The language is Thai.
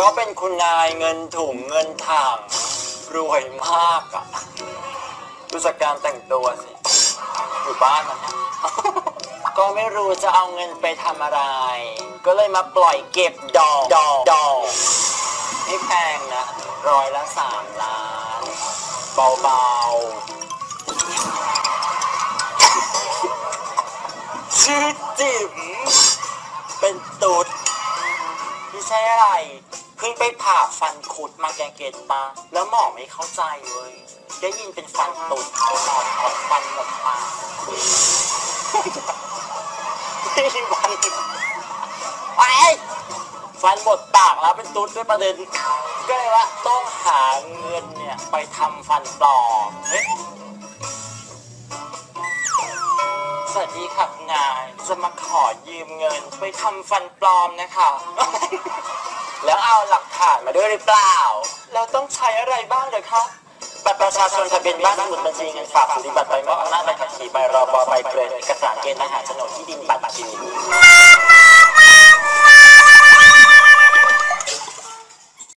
ก็เป็นคุณนายเงินถุงเงินถังรวยมากอะดูจากการแต่งตัวสิ อยู่บ้านนะเนี่ยก็ไม่รู้จะเอาเงินไปทำอะไร ก็เลยมาปล่อยเก็บดอกดอกดอกไม่แพงนะร้อยละสามล้าน เบาๆ ชื่อจิ๋มเป็นตุ๊ดไม่ใช่อะไร เพิ่งไปผ่าฟันคุดมาแกเกตปะแล้วหมอไม่เข้าใจเว้ยได้ยินเป็นฟันตุดหมอถอนฟันหมดปากไม่ีฟันไอฟันหมดปากแล้วเป็นตุดด้วยประเด็น ก็เลยว่าต้องหาเงินเนี่ยไปทำฟันปลอมเสวัสดีค่ะคุณนายจะมาขอยืมเงินไปทำฟันปลอมนะคะ แล้วเอาหลักฐานมาด้วยหรือเปล่าแล้วต้องใช้อะไรบ้างเหรอครับบัตรประชาชนทะเบียนบ้านสมุดบัญชีเงินฝากสุริบัตรใบมอบอำนาจใบขับขี่ใบรอบอใบเกรดเอกสารเกณฑ์ทหารโฉนดที่ดินบัตรคิว